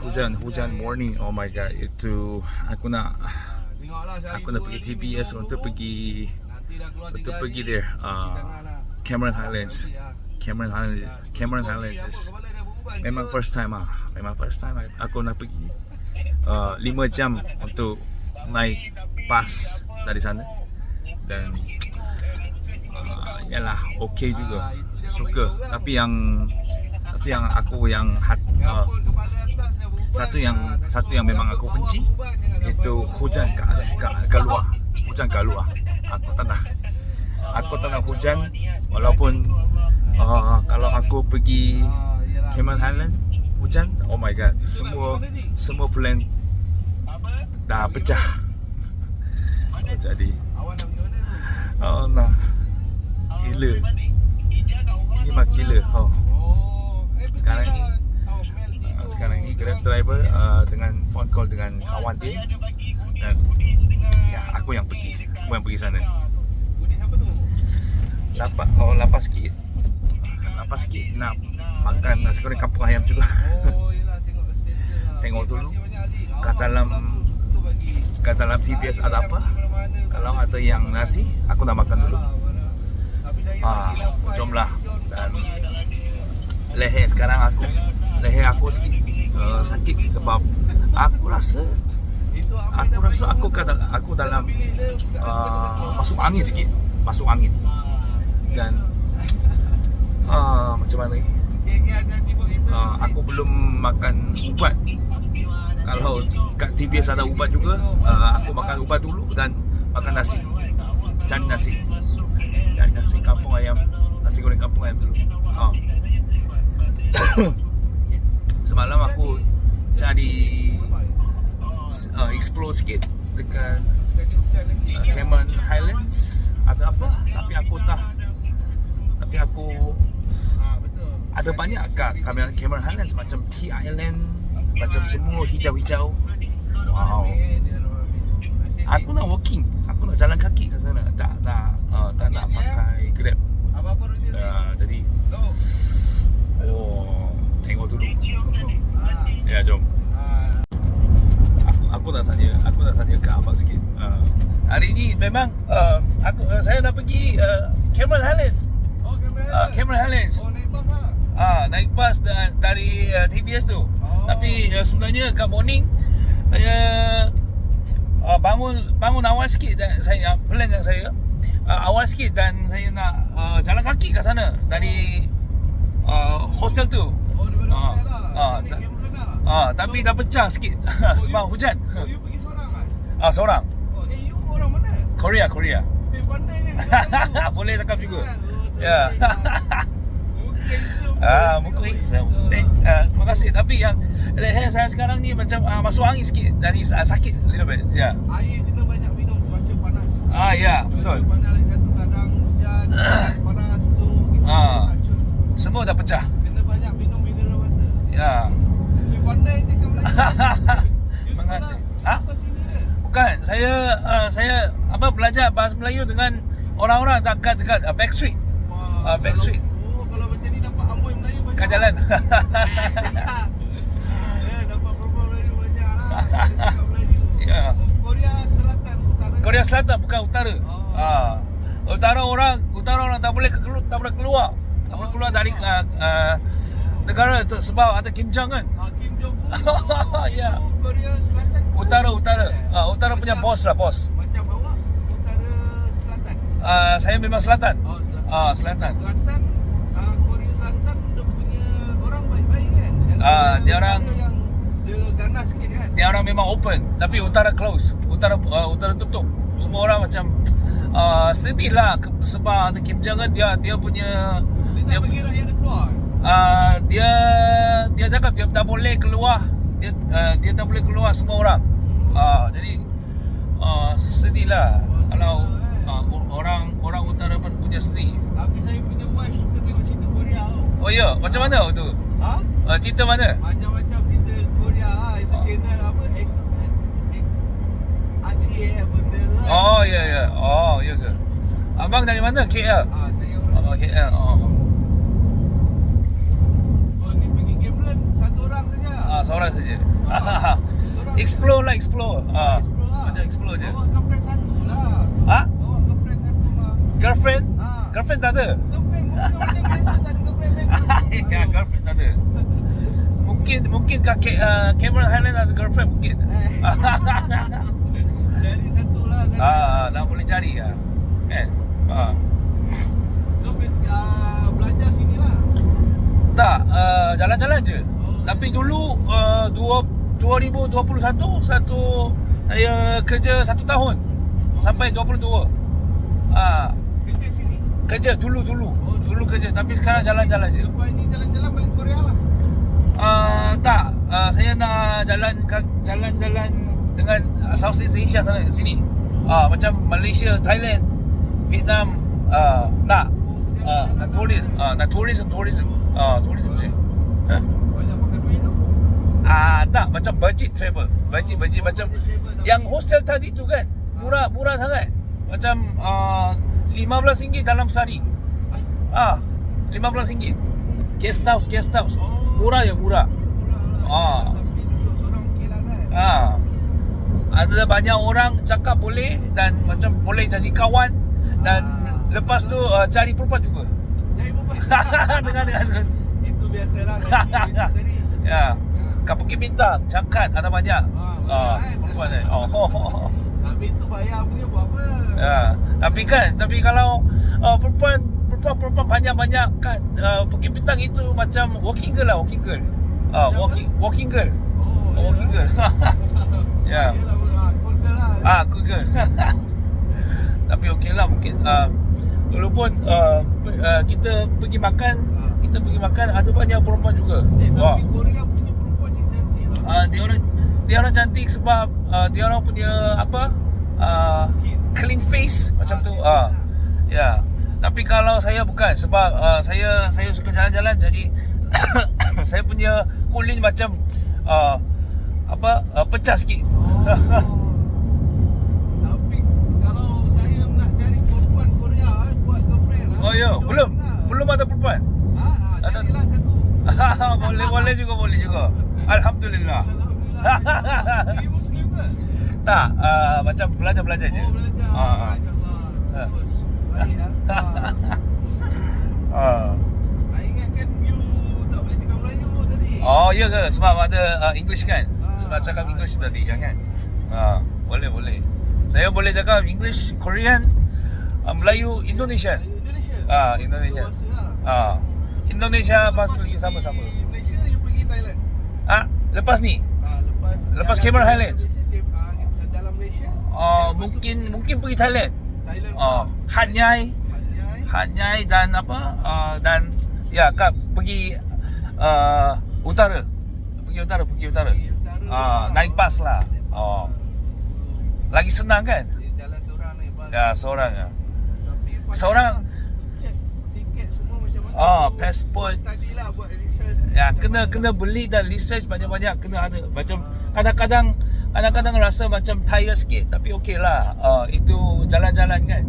Hujan, hujan morning. Oh my god, itu aku nak aku nak pergi dulu. untuk pergi untuk pergi hari, there. cuci Uh, lah. Cameron Highlands. Ah. Cameron Highlands. Cameron Highlands is memang first time ah. Memang first time aku nak pergi. Uh, 5 jam untuk naik bus dari sana dan uh, yalah okay juga suka tapi yang tapi yang aku yang hat, uh, satu yang satu yang memang aku benci itu hujan kat luar hujan kat luar. Aku tak nak aku tak nak hujan walaupun uh, kalau aku pergi Cayman Highland hujan oh my god semua semua plan dah pecah. Jadi oh nah gila. Ini mak gila oh Sekarang ni-. Uh, sekarang ni Grab driver uh, dengan phone call dengan kawan dia. dan ya aku yang pergi. aku yang pergi sana. Lapas oh lapas sikit. Lapas sikit nak makan nasi goreng kampung ayam juga. Oh, tengok lah. Dulu. Kat dalam- kat dalam Saya ada apa? kalau ada yang nasi aku nak makan dulu. Ah, jomlah. Dan- leher sekarang aku. Leher aku sikit uh, sakit sebab aku rasa aku rasa aku itu? kat dalam aku dalam uh, masuk angin sikit. Masuk angin. Dan uh, macam mana uh, aku belum makan ubat. Kalau kat TBS ada ubat juga uh, aku makan ubat dulu dan makan nasi. Cari nasi. Cari nasi kampung ayam nasi goreng kampung ayam dulu. Uh. semalam aku cari uh, explore sikit dekat uh, Cayman Highlands ada apa. Tapi aku tak tapi aku ada banyak kat Cameron, Cameron Highlands macam Tea Island macam semua hijau-hijau. Wow. Aku nak walking. Aku nak jalan kaki ke sana. Tak nak uh, tak nak pakai grab. Uh, jadi Go. oh tengok dulu Ah. ya jom Ah. aku aku nak tanya aku nak tanya ke abang sikit uh, hari ni memang uh, aku uh, saya nak pergi uh, Cameron Highlands Oh, kamera. uh, Cameron Highlands Oh, naik bas lah. Ah, naik bas da- dari uh, TBS tu. Oh. Tapi uh, sebenarnya kat morning saya uh, bangun bangun awal sikit dan saya plan yang saya uh, awal sikit dan saya nak uh, jalan kaki ke sana dari uh, hostel tu. Oh, Ah, hotel lah. ah, dah- kamera lah. Ah, tapi dah pecah sikit sebab you- hujan. Oh, you pergi seorang kan? Ah, seorang. Oh, eh, you orang mana? Korea, Korea. Eh, pandai ni. Boleh cakap juga. Oh, Ya. Isam. Ah, muka hitam. Eh, ah, terima kasih. Tapi yang leher saya sekarang ni macam ah, masuk angin sikit dari ah, sakit little bit. Ya. Air kena banyak minum cuaca panas. Ah, ya, Cuaca betul. panas lagi satu kadang hujan, panas, so kita Ah. tak. Semua dah pecah. Kena banyak minum mineral water. Ya. Eh, pandai cakap Melayu. You Terima. Ha? Bukan, saya uh, saya apa belajar bahasa Melayu dengan orang-orang dekat dekat uh, Backstreet. Wah, Ah, Backstreet. kalau- Oh, kalau macam ni dapat amboi Melayu banyak. Kat jalan. Eh, dapat perempuan Melayu banyak lah. Dia Melayu. Ya. Korea Selatan, Utara. Korea Selatan bukan utara. Oh. Ah. Utara orang, utara orang tak boleh keluar, tak boleh keluar. Boleh keluar dari uh, uh, negara tu sebab ada Kim Jong Un. Ah, Kim Jong Un. Ya. Korea Selatan. Utara utara. Ah, utara punya bos lah bos. Macam awak Utara Selatan. Ah, saya memang selatan. Oh, Selatan. Ah, selatan. Selatan ah, Korea Selatan dia punya orang baik-baik kan. Ah, Korea dia orang- Utara yang dia ganas sikit kan. Dia orang memang open tapi utara close. Utara uh, utara tutup. Semua orang macam uh, sedih lah sebab ada Kim Jong Un dia dia punya Dia rakyat dia keluar. uh, dia dia cakap dia tak boleh keluar. Dia uh, dia tak boleh keluar semua orang. Uh, jadi uh, sedih lah kalau uh, orang orang utara pun punya sedih. Tapi saya punya wife suka tengok cerita Korea tau. Oh ya, macam mana tu? Ha? Uh, cerita mana? Macam-macam cerita Korea ah, itu Oh. channel apa? Asia benda kan. Oh ya ya. Oh ya ke? Abang dari mana? KL. Ah, saya orang Oh KL. Oh. Oh, ni pergi Cameron satu orang saja. Ah, Ah, seorang saja. Seorang explore lah, explore. Ah, Explore lah. macam explore je. Bawa girlfriend satu lah. Ah, Bawa girlfriend satu mah. girlfriend? Ah. Girlfriend tak ada. Girlfriend mungkin macam biasa tak ada girlfriend lain. ya, girlfriend tak ada. Mungkin mungkin kat Ca- uh, Cameron Highlands ada girlfriend mungkin. Jadi satu lah. tadi. ah, nak boleh cari ah. Kan? Ah. So uh, belajar sini lah. Tak, uh, jalan-jalan je. Oh. Tapi dulu uh, dua, 2021 satu saya kerja satu tahun sampai 22. Ah, Kerja sini. kerja dulu dulu. Oh, Dulu kerja tapi sekarang jalan-jalan je. Lepas ni jalan-jalan balik Korea lah. Uh, tak, uh, saya nak jalan jalan-jalan dengan uh, Southeast Asia sana sini. Ah, macam Malaysia, Thailand, Vietnam, uh, nak uh, nak tourism, uh, nak tourism, tourism. Ah, tourism je. Huh? Banyak pakai duit tu. Ah, tak macam budget travel. Budget budget macam yang hostel tadi tu kan. Murah murah sangat. Macam uh, RM15 dalam sehari. Ah, RM15. Guest house, guest house. Murah ya murah. Ah. Lah kan. Ah. Ada banyak orang cakap boleh dan macam boleh jadi kawan dan lepas tu uh, cari perempuan juga. Jadi bukan. dengan dengan Itu biasalah ya. Kat Bukit Bintang, Cangkat ada banyak. Ah, Ah, banyak, kan? perempuan eh. Oh. Tapi itu bayar punya buat apa? Ya, tapi kan, tapi kalau uh, perempuan perempuan perempuan banyak-banyak kat uh, Bukit Bintang itu macam walking girl lah, walking girl. Ah, Macam walking walking girl. Oh, Oh, walking girl. Ya. Yelah, ah, cool girl lah. ah, tapi okey lah mungkin uh, walaupun uh, uh, kita pergi makan, Ah. kita pergi makan ada banyak perempuan juga. Eh, Wah. tapi Korea punya perempuan cantik lah. Uh, dia orang dia orang cantik sebab uh, dia orang punya apa? Uh, clean face macam tu. Ah. Ya. Tapi kalau saya bukan sebab uh, saya saya suka jalan-jalan jadi saya punya kulit macam uh, apa uh, pecah sikit. Oh. Tapi kalau saya nak cari perempuan Korea eh, buat girlfriend lah. Oh ya, duduk belum lah. belum ada perempuan. Ah, ah, Ada- carilah satu. Boleh boleh juga boleh juga. Alhamdulillah. Alhamdulillah. Dia Muslim ke? Tak, uh, macam belajar-belajar je. Oh, belajar. Ah, ah. Masya-Allah. Ah. Bagus. Baik ah. Ah. Ah. Ah, ingatkan you tak boleh cakap Melayu tadi. Oh ya ke sebab ada uh, English kan? Sebab Ah, cakap ah, English tadi ya kan? Ah, boleh boleh. Saya boleh cakap English, Korean, uh, Melayu, Indonesian. Indonesia. Ah, Indonesia. Dua bahasa lah. Ah. Indonesia lepas tu pergi sama-sama. Malaysia, you pergi Thailand. Ah, lepas ni. Ah, lepas Lepas Cameron Highlands? Malaysia, Cam- ah, dalam Malaysia. Ah, lepas tu mungkin mungkin pergi Thailand. Thailand. Ah, Hat Yai, Hanyai. Hat Yai dan apa? Uh, dan ya kat pergi uh, utara. Pergi utara, pergi utara. Pergi utara. Ah, naik bas lah. Oh. Lagi senang kan? Jalan seorang naik bas. Ya, seorang ya. Seorang- lah. Check tiket semua macam mana. Ah, You passport. Study lah buat research. Ya, kena kena beli dan research banyak-banyak kena ada. Macam kadang-kadang kadang-kadang rasa macam tired sikit tapi okey lah. Uh, itu jalan-jalan kan.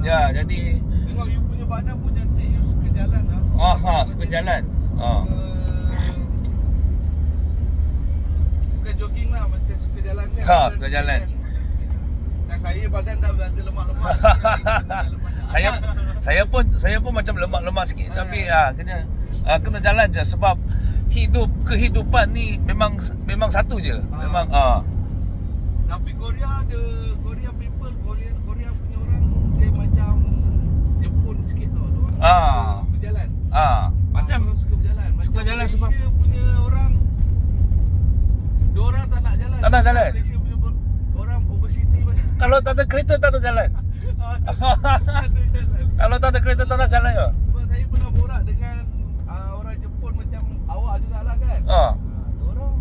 Ya, jadi Tengok you punya badan pun cantik. You suka jalan lah. ah ha, suka jalan. Ah. Bukan jogging lah Macam suka jalan kan Ha, suka jalan. Dan saya badan dah ada lemak-lemak. saya saya pun saya pun macam lemak-lemak sikit tapi ah kena ah, kena jalan je sebab hidup kehidupan ni memang memang satu je. Memang ah Tapi Korea ada Korea people Korea Korea punya orang Dia macam Jepun sikit tau Diorang Ah. suka berjalan ah macam Diorang suka berjalan suka Macam jalan Malaysia sebab- punya orang Diorang tak nak jalan Tak nak jalan? Malaysia punya orang obesity macam kalau tak ada kereta tak ada jalan. Kalau tak ada kereta tak ada jalan ya. Sebab saya pernah borak dengan uh, orang Jepun macam awak jugalah kan. Ah. Uh, orang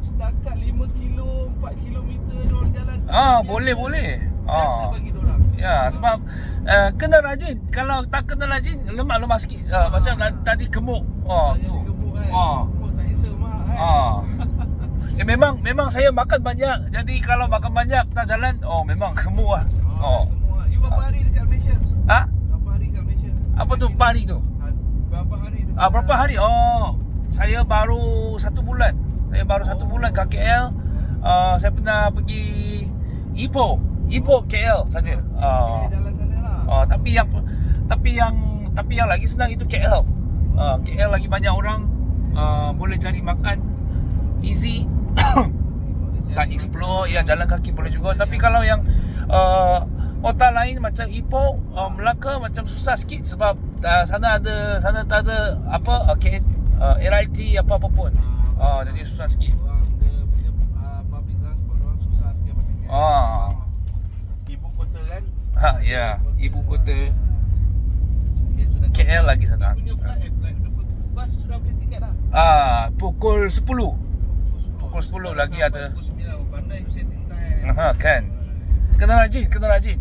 setakat 5 kilo, 4 kilometer diorang jalan. Ah, Biasa. boleh boleh. Biasa Ah. bagi diorang. Ya, sebab uh, kena rajin. Kalau tak kena rajin, lemak-lemak sikit. Uh, macam na- tadi gemuk. Oh, Jadi tu. gemuk kan. Ah. Gemuk tak handsome lah kan. Ah. Eh, memang memang saya makan banyak. Jadi kalau makan banyak tak jalan, oh memang gemuk lah. Ah, Oh. gemuk lah. You berapa hari dekat Malaysia? Ah, Berapa hari kat Malaysia? Apa tu pari tu? Ah, Berapa hari dekat Ah, berapa hari? Oh, saya baru satu bulan. Saya baru satu bulan kat KL. Uh, saya pernah pergi Ipoh. Ipoh KL saja. Uh, uh, tapi yang tapi yang tapi yang lagi senang itu KL. Uh, KL lagi banyak orang uh, boleh cari makan easy. tak explore ya jalan kaki boleh juga tapi kalau yang uh, kota lain macam Ipoh uh, Melaka macam susah sikit sebab uh, sana ada sana tak ada apa okay, uh, LRT apa apa pun uh, jadi susah sikit Orang dia punya uh, public transport orang susah sikit macam ni. Ah. Ibu kota kan? ha ya ibu kota Okay, sudah KL lagi sana Punya flight, eh, flight bus sudah beli tiket dah. ah pukul 10 Pukul Pukul 10 lagi ada. Pukul 9 pandai setting time. ha kan kena rajin kena rajin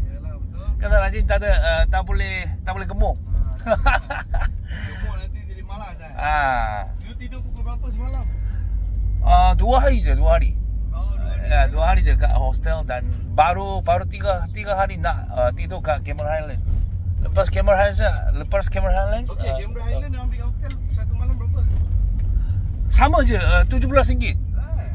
Kena rajin tak ada uh, tak boleh tak boleh gemuk Gemuk nanti jadi malas kan. ah You tidur pukul berapa semalam? uh, dua hari je dua hari Oh, dua hari. Ya, dua hari je kat hostel dan baru baru tiga tiga hari nak uh, tidur kat Cameron Highlands. Lepas Cameron Highlands, lepas Cameron Highlands, Okay, uh, Canberra Island yang ambil hotel satu malam berapa? sama je uh, RM17 Eh.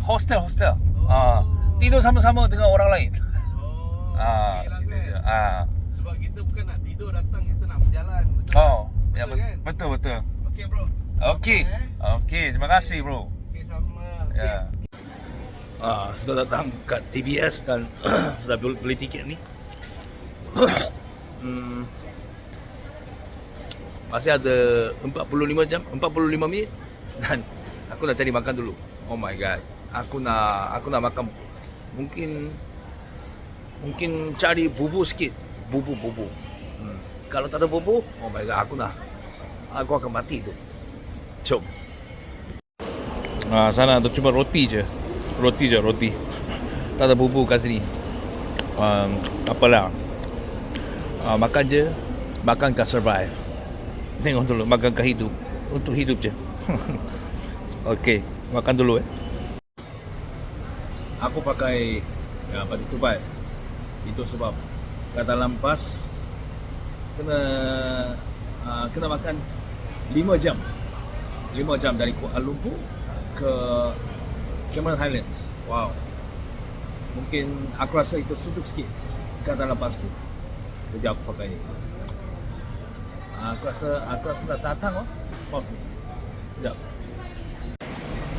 hostel hostel. Ah, tidur sama-sama dengan orang lain. Oh, Ah, okay lah kan. je. Ah. Sebab kita bukan nak tidur datang, kita nak berjalan. Betul Oh, ya betul, kan? betul betul. Okay bro. Okey. Eh. Okey, terima kasih bro. Okay sama. Ya. Ah, sudah datang kat TBS dan sudah beli, beli tiket ni. hmm, masih ada 45 jam, 45 minit dan aku nak cari makan dulu. Oh my god. Aku nak aku nak makan mungkin mungkin cari bubu sikit. Bubu bubu. Kalau tak ada bubu, oh my god, aku nak aku akan mati tu. Jom. Ah, sana tu cuma roti je. Roti je, roti. Tak ada bubur kat sini. Um, apalah. Ah, makan je. Makan kat survive. Tengok dulu, makan kat hidup. Untuk hidup je. Okey, makan dulu eh. Aku pakai ya, batu tubat. Itu sebab kat dalam bas kena uh, kena makan 5 jam. 5 jam dari Kuala Lumpur ke Cameron Highlands. Wow. Mungkin aku rasa itu sejuk sikit kat dalam bas tu. Jadi aku pakai ni. Ah, Aku rasa aku rasa dah datang oh. Bos ni. Sekejap.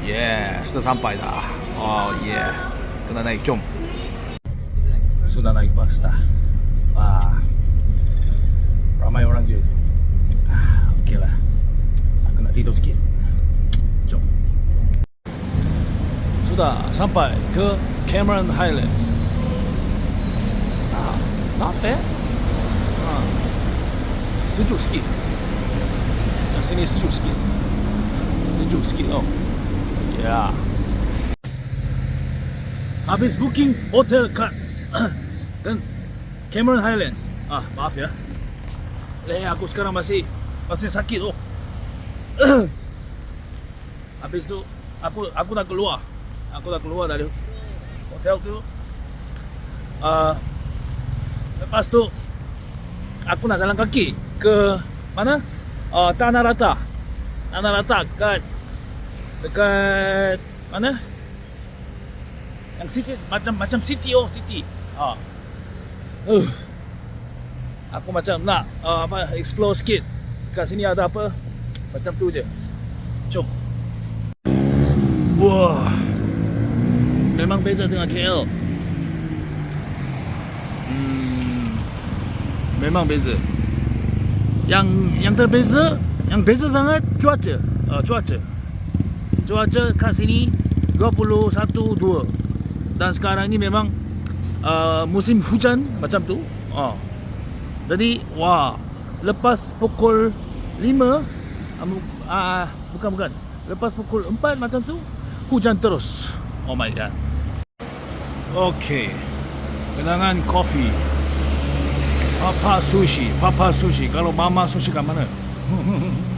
Yeah, sudah sampai dah. Oh yeah. Kena naik, jom. Sudah naik bas dah. Wah. Ramai orang je. Ah, Okey lah. Aku nak tidur sikit. Jom. Sudah sampai ke Cameron Highlands. Ah, not bad. Ah, sejuk sikit. Yang sini sejuk sikit. Sejuk sikit oh. Ya. Yeah. Habis booking hotel kat dan Cameron Highlands. Ah, maaf ya. Leher aku sekarang masih masih sakit oh. Habis tu aku aku nak keluar. Aku nak keluar dari hotel tu. Uh, lepas tu aku nak jalan kaki ke mana? Uh, Tanah Rata. Tanah Rata dekat dekat mana? Yang city macam macam city oh city. Ah. Uh. Aku macam nak uh, apa explore sikit. Kat sini ada apa? Macam tu je. Jom. Wah. Memang beza dengan KL. Hmm. Memang beza. Yang yang terbeza, yang beza sangat cuaca. Uh, cuaca. Cuaca kat sini 21 2. Dan sekarang ni memang uh, musim hujan macam tu. Uh. Jadi wah, lepas pukul 5 uh, uh, bukan bukan. Lepas pukul 4 macam tu hujan terus. Oh my god. Okay. Kenangan kopi. Papa sushi, papa sushi. Kalau mama sushi kat mana?